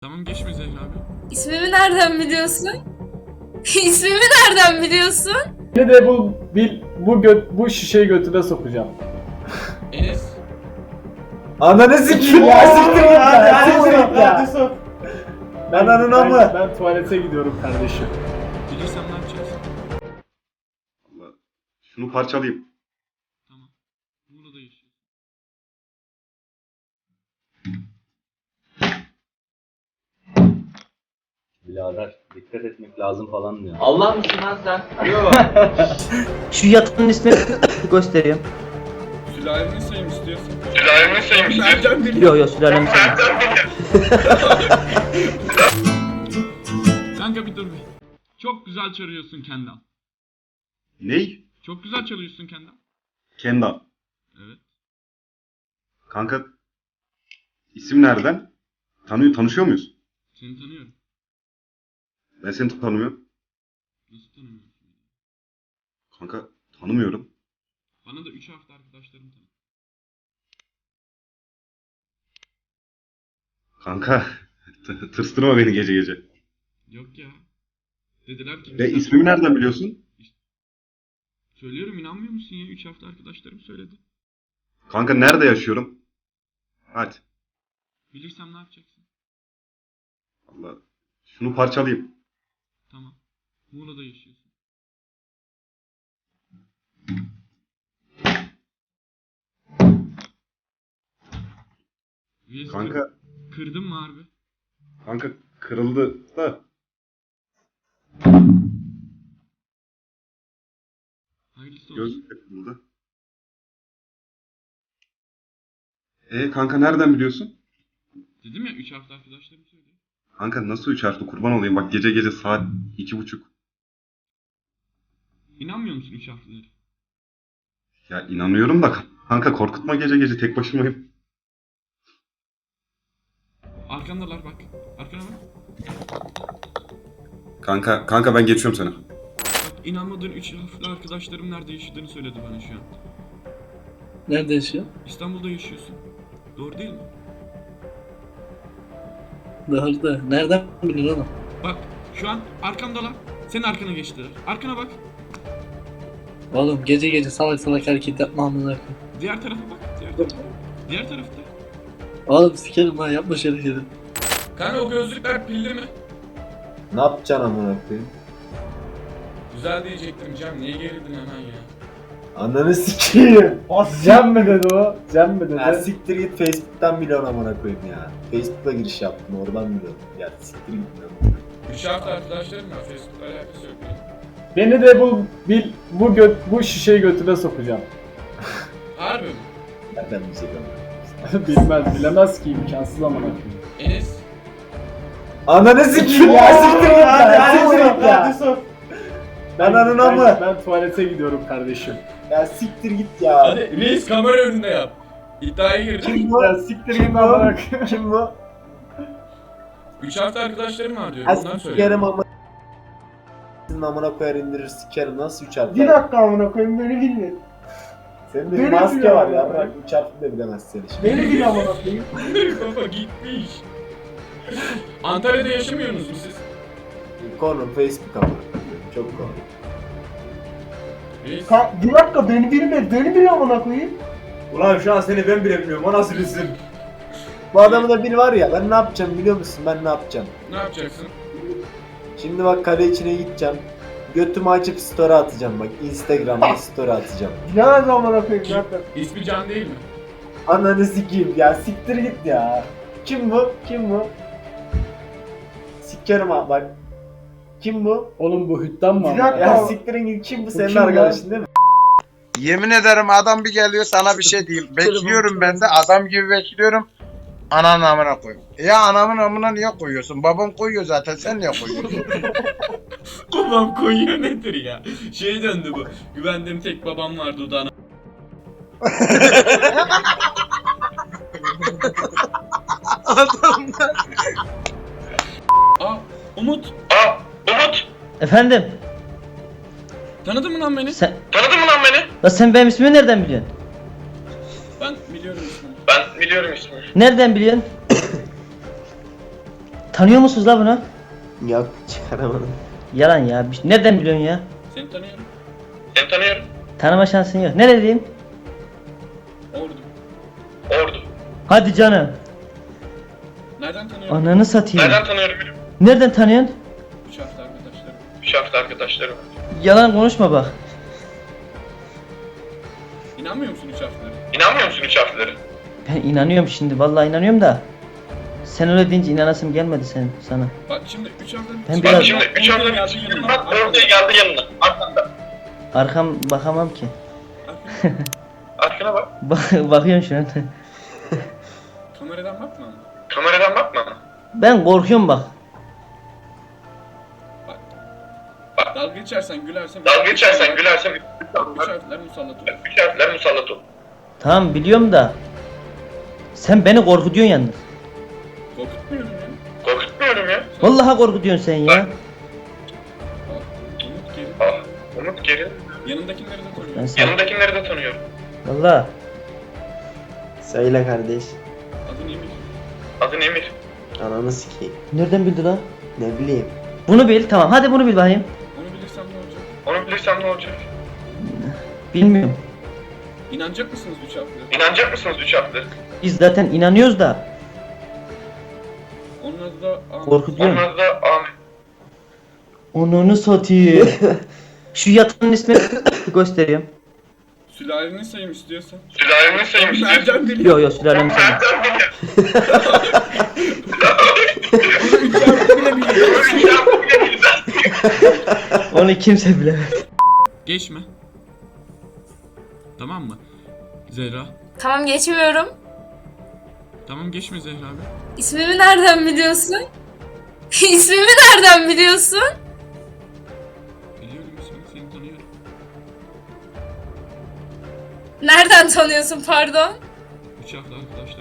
Tamam geçme Zehra abi. İsmimi nereden biliyorsun? İsmimi nereden biliyorsun? Bir de bu bil, bu göt, bu şişeyi götüne sokacağım. Enes. Ananı sikeyim ya siktir git ya siktir git ya. Hadi sok. Ben ananı ben, mı? ben tuvalete gidiyorum kardeşim. Bilirsem ne yapacaksın? Allah. Şunu parçalayayım. Tamam. Muğla'da yaşıyorsun. Birader dikkat etmek lazım falan diyor. Allah mısın lan sen? Yok. Şu yatının ismini göstereyim. Sülalemi sayayım istiyorsan. Sülalemi sayayım istiyorsan. Nereden biliyorsun? Yok yok sülalemi sana. Kanka bir dur bir. Çok güzel çalıyorsun Kendal. Ney? Çok güzel çalıyorsun Kendal. Kendall. Evet. Kanka isim nereden? Tanıyor, tanışıyor muyuz? Seni tanıyorum. Ben seni tanımıyorum. Nasıl tanımıyorsun? Kanka tanımıyorum. Bana da 3 hafta arkadaşlarım tanı. Kanka t- tırstırma beni gece gece. Yok ya. Dediler ki... Ve ismimi nereden biliyorsun? Söylüyorum inanmıyor musun ya? 3 hafta arkadaşlarım söyledi. Kanka nerede yaşıyorum? Hadi. Bilirsem ne yapacaksın? Allah. Şunu parçalayayım. Tamam. Muğla'da yaşıyorsun. Kanka Kırdın mı harbi? kanka kırıldı da. Hayırlısı olsun. Gözlük de kırıldı. E kanka nereden biliyorsun? Dedim ya 3 hafta arkadaşlarım söyledi. Kanka nasıl üç harfli kurban olayım bak gece gece saat iki buçuk. İnanmıyor musun 3 haftaları? Ya inanıyorum da kanka korkutma gece gece tek başımayım. Arkandalar bak. Arkana bak. Kanka kanka ben geçiyorum seni. Bak inanmadığın 3 hafta arkadaşlarım nerede yaşadığını söyledi bana şu an. Nerede yaşıyor? İstanbul'da yaşıyorsun. Doğru değil mi? Doğru. Nereden biliyor oğlum? Bak şu an arkamdalar. Senin arkana geçtiler. Arkana bak. Oğlum gece gece salak salak hareket yapma amına. Diğer tarafa bak. Diğer tarafa. Diğer tarafta. Oğlum sikerim lan yapma şöyle şeyleri. Kanka o gözlükler pilli mi? Ne yapacaksın amına koyayım? Güzel diyecektim Cem. Niye gerildin hemen ya? Ananı sikeyim. Cem mi dedi o? Cem mi dedi? Ya siktir git Facebook'tan biliyorsun amına koyayım ya. Facebook'la giriş yaptım oradan biliyorum. Ya siktir git lan. 3 hafta arkadaşlarım var. Facebook'la alakası yok benim. Beni de bu bil, bu göt, bu şişeyi götüne sokacağım. Harbi mi? Nereden bilecek ama? Bilmez, bilemez ki imkansız amına koyayım. Enes. Ananı sikeyim ya siktir git ya siktir git. Ben anana ben, mı? Ben tuvalete gidiyorum kardeşim. Ya siktir git ya. Hadi reis kamera önünde yap. İddiaya girdim. Kim bu? Ya siktir Kim git bu? amına koyayım. Kim bu? 3 hafta arkadaşlarım var diyor. Ya Ondan sikerim söylüyorum. ama. Sizin amına koyar indirir sikerim nasıl üç harf? Bir dakika amına koyayım beni bilme. Senin de bir maske biliyor var ya. ya bırak üç harfi de bilemezsin şimdi. Beni bil amına koyayım. Kafa gitmiş. Antalya'da yaşamıyorsunuz mu siz? Konu Facebook amına koyayım. Çok konu. Ka bir dakika beni bilme, beni bil amına koyayım. Ulan şu an seni ben bile bilmiyorum. O nasıl isim? Bu adamın da bir var ya ben ne yapacağım biliyor musun? Ben ne yapacağım? Ne yapacaksın? Şimdi bak kale içine gideceğim. Götümü açıp story atacağım bak. Instagram'da story atacağım. Bilemez amına koyayım zaten. İsmi Can değil mi? Ananı sikeyim ya siktir git ya. Kim bu? Kim bu? Sikerim ha bak. Kim bu? Oğlum bu hüttan mı? Ya amına? siktirin git kim bu Bu senin kim lan? arkadaşın değil mi? Yemin ederim adam bir geliyor sana bir şey değil. Bekliyorum ben de adam gibi bekliyorum. Ananın amına koyayım. Ya anamın amına niye koyuyorsun? Babam koyuyor zaten sen niye koyuyorsun? Babam koyuyor nedir ya? Şey döndü bu. Güvendiğim tek babam var dudağına. Aa Umut. Efendim? Tanıdın mı lan beni? Sen... Tanıdın mı lan beni? La sen benim ismimi nereden biliyorsun? Ben biliyorum ismini. Nereden biliyorsun? Tanıyor musunuz la bunu? Yok çıkaramadım. Yalan ya. Bir- Nereden biliyorsun ya? Seni tanıyorum. Seni tanıyorum. Tanıma şansın yok. Nereliyim? Ordu. Ordu. Hadi canım. Nereden tanıyorum? Ananı satayım. tanıyorum? Nereden tanıyorsun? Harfli arkadaşlarım. Yalan konuşma bak. İnanmıyor musun üç harflere? İnanmıyor musun üç harflere? Ben inanıyorum şimdi. Vallahi inanıyorum da. Sen öyle deyince inanasım gelmedi sen sana. Bak şimdi üç harfleri... Ben Bak biraz- şimdi üç harfleri geldi yanına. Bak ortaya geldi yanına. Arkanda. Arkam bakamam ki. Arkana bak. Bak bakıyorum şu an. Kameradan bakma ama. Kameradan bakma. Ben korkuyorum bak. Dalga geçersen gülersen... Dalga geçersen gülersen... Üç harfler musallat olur. Üç harfler musallat olur. Tamam biliyorum da. Sen beni korkutuyorsun yalnız. Korkutmuyorum ya. Korkutmuyorum ya. Vallahi korkutuyorsun sen ya. Umut geri. Ah, Umut geri. Yanındakileri de tanıyorum. sana... Yanındakileri de tanıyorum. Vallahi. Söyle kardeş. Adın Emir. Adın Emir. Ananı sikeyim. Nereden bildi lan? Ne bileyim. Bunu bil tamam hadi bunu bil bakayım. Bilirsem ne olacak? Bilmiyorum. İnanacak mısınız üç harflere? İnanacak mısınız üç harflere? Biz zaten inanıyoruz da. Onun adı da Ahmet. Korkutuyorum. Onun adı da Ahmet. Onunu satayım. Şu yatanın ismini gösteriyorum. Sülaleni sayayım istiyorsan. Sülaleni sayayım istiyorsan. Nereden biliyorsun? Yo yo sülalemi sana. Nereden biliyorsun? Üç harfle bile biliyor. Üç harfle bile biliyor. Onu kimse bilemez. Geçme. Tamam mı? Zehra. Tamam geçmiyorum. Tamam geçme Zehra abi. İsmimi nereden biliyorsun? İsmimi nereden biliyorsun? Biliyorum ismini seni tanıyorum. Nereden tanıyorsun pardon? Üç harfli arkadaşlarım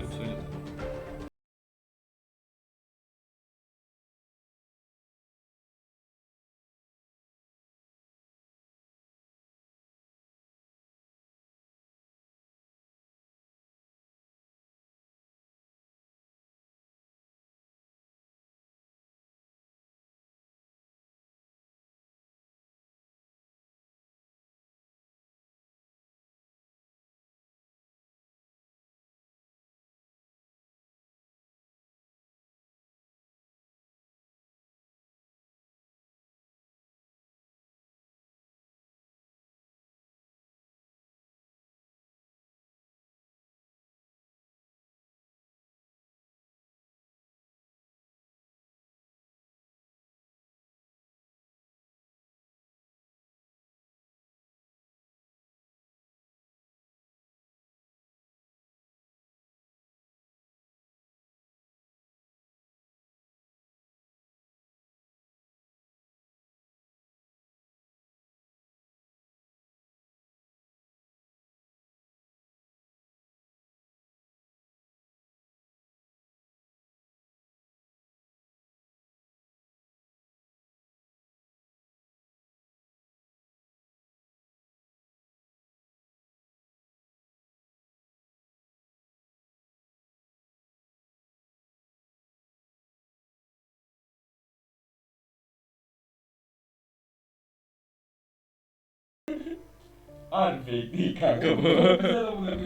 Harbi fake değil kanka bu.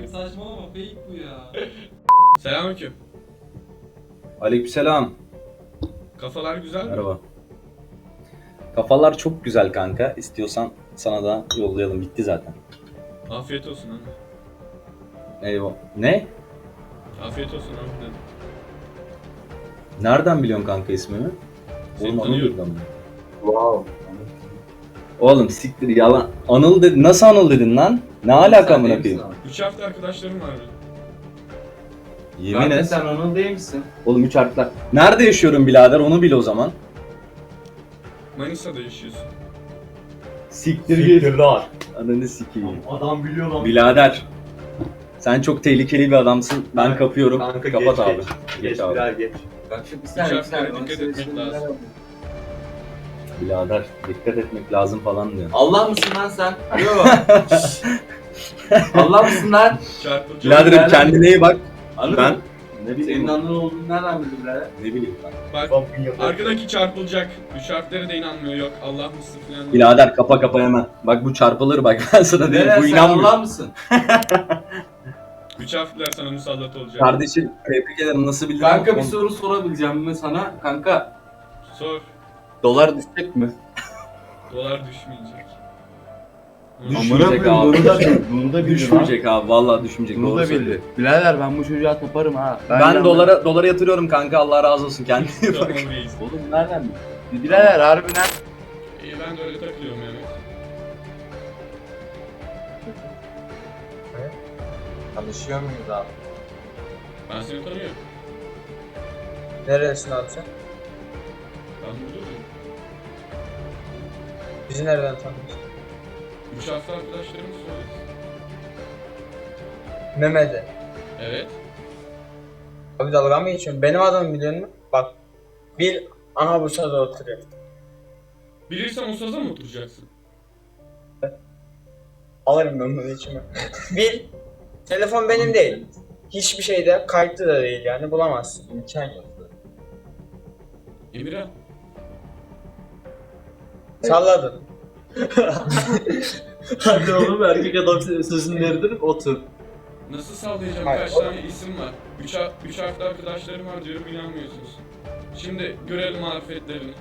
Saçmalama fake bu ya. Selamünaleyküm. Aleykümselam. Kafalar güzel mi? Merhaba. Kafalar çok güzel kanka. İstiyorsan sana da yollayalım. Bitti zaten. Afiyet olsun abi. Eyvah. Ne? Afiyet olsun abi dedim. Nereden biliyorsun kanka ismimi? Seni Oğlum tanıyorum. dedi ama. Wow. Oğlum siktir yalan. Anıl dedi. Nasıl Anıl dedin lan? Ne alaka amına koyayım? Üç harfli arkadaşlarım var. Yemin et. sen onun değil misin? Oğlum üç harfler. Nerede yaşıyorum birader onu bil o zaman. Manisa'da yaşıyorsun. Siktir git. Ananı sikeyim. Adam biliyor lan. Birader. Sen çok tehlikeli bir adamsın. Ben kapıyorum. Kanka Kapat geç, abi. geç. Geç, Geç abi. biraz geç. Bak şu bir saniye bir saniye. dikkat etmek lazım. Birader dikkat etmek lazım falan diyor. Allah mısın lan sen? Yok. Allah mısın lan? Çarpıcı. Biraderim kendine iyi bak. Anladın Ben mı? Ne bileyim. Senin anladığın olduğunu nereden bildin birader? Ne bileyim ben. Bak arkadaki çarpılacak. Üç harflere de inanmıyor. Yok Allah mısın falan. Birader kapa kapa hemen. Bak bu çarpılır bak ben sana diyeyim. Birader Bu sen inanmıyor. Allah mısın? Üç harfler sana musallat olacak. Kardeşim tebrik ederim nasıl bildin? Kanka bir soru sorabileceğim mi sana? Kanka Sor. Dolar düşecek mi? Dolar düşmeyecek. Düşmeyecek abi. Bunu da bil. Bunu da bil. Düşmeyecek abi vallahi düşmeyecek. Bunu Doğru da söylüyor. bildi. Birader ben bu çocuğa taparım ha. Ben, yandım. dolara dolara yatırıyorum kanka Allah razı olsun kendine bak. Tamam reis. Oğlum nereden bildin? Birader harbiden. İyi ben de öyle takılıyorum yani. Tanışıyor muyuz abi? Ben seni tanıyorum. Neresin abi sen? Ben buradayım. Bizi nereden tanıyorsun? Üç arkadaşlarımız söyledi. Mehmet'e. Evet. Abi dalga mı geçiyorsun? Benim adamı biliyor musun? Bak. Bir ana Bursa'da oturuyor. Bilirsen o saza mı oturacaksın? Alırım ben bunu içime. bir telefon benim değil. Hiçbir şeyde kayıtlı da değil yani bulamazsın. İmkan yok. Emirhan. Salladın. Hadi oğlum erkek adam sözünü veridir otur. Nasıl sallayacağım? Hayır, Kaç tane isim var? Üç, üç harfli arkadaşlarım var diyorum inanmıyorsunuz. Şimdi görelim marifetlerini.